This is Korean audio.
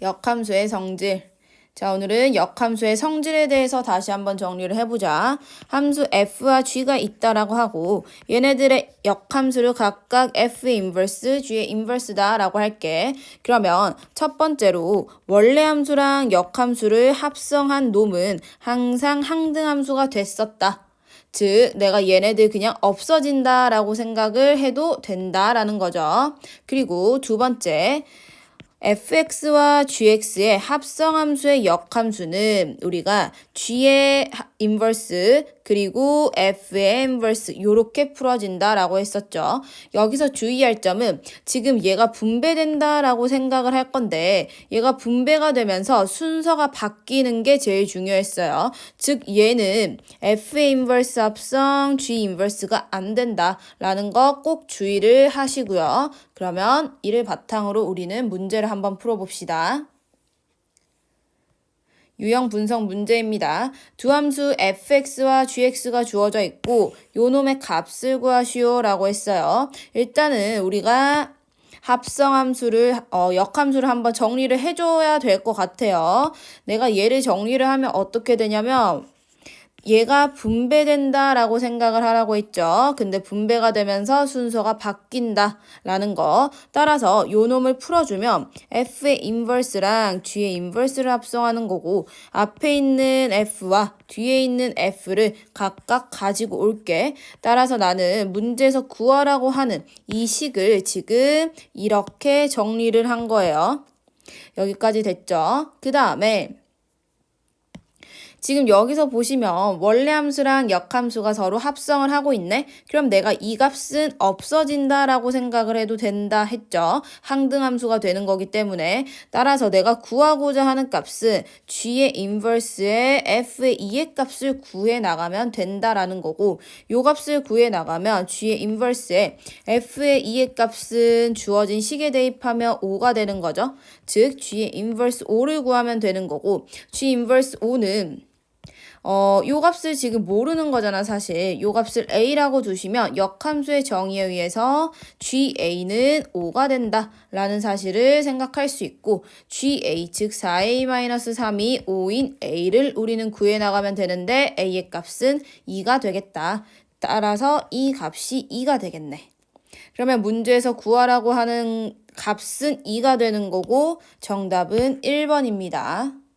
역함수의 성질. 자, 오늘은 역함수의 성질에 대해서 다시 한번 정리를 해보자. 함수 f와 g가 있다라고 하고 얘네들의 역함수를 각각 f 인버스, g의 인버스다라고 할게. 그러면 첫 번째로 원래 함수랑 역함수를 합성한 놈은 항상 항등함수가 됐었다. 즉, 내가 얘네들 그냥 없어진다라고 생각을 해도 된다라는 거죠. 그리고 두 번째, fx와 gx의 합성함수의 역함수는 우리가 g의 인버스 그리고 f의 인버스 요렇게 풀어진다라고 했었죠. 여기서 주의할 점은 지금 얘가 분배된다라고 생각을 할 건데 얘가 분배가 되면서 순서가 바뀌는 게 제일 중요했어요. 즉 얘는 f의 인버스 합성 g 인버스가 안 된다라는 거 꼭 주의를 하시고요. 그러면 이를 바탕으로 우리는 문제를 한번 풀어봅시다. 유형 분석 문제입니다. 두 함수 fx와 gx가 주어져 있고 요 놈의 값을 구하시오라고 했어요. 일단은 우리가 합성함수를 어, 역함수를 한번 정리를 해줘야 될 것 같아요. 내가 얘를 정리를 하면 어떻게 되냐면 얘가 분배된다라고 생각을 하라고 했죠. 근데 분배가 되면서 순서가 바뀐다라는 거. 따라서 요 놈을 풀어주면 f의 인버스랑 g의 인버스를 합성하는 거고 앞에 있는 f와 뒤에 있는 f를 각각 가지고 올게. 따라서 나는 문제에서 구하라고 하는 이 식을 지금 이렇게 정리를 한 거예요. 여기까지 됐죠? 그 다음에 지금 여기서 보시면 원래 함수랑 역함수가 서로 합성을 하고 있네? 그럼 내가 이 값은 없어진다라고 생각을 해도 된다 했죠. 항등함수가 되는 거기 때문에 따라서 내가 구하고자 하는 값은 g의 인버스에 f의 2의 값을 구해 나가면 된다라는 거고 요 값을 구해 나가면 g의 인버스에 f의 2의 값은 주어진 식에 대입하면 5가 되는 거죠. 즉 g의 인버스 5를 구하면 되는 거고 g 인버스 5는 어, 요 값을 지금 모르는 거잖아, 사실. 요 값을 a라고 두시면 역함수의 정의에 의해서 ga는 5가 된다. 라는 사실을 생각할 수 있고 ga, 즉 4a-3이 5인 a를 우리는 구해 나가면 되는데 a의 값은 2가 되겠다. 따라서 이 값이 2가 되겠네. 그러면 문제에서 구하라고 하는 값은 2가 되는 거고 정답은 1번입니다.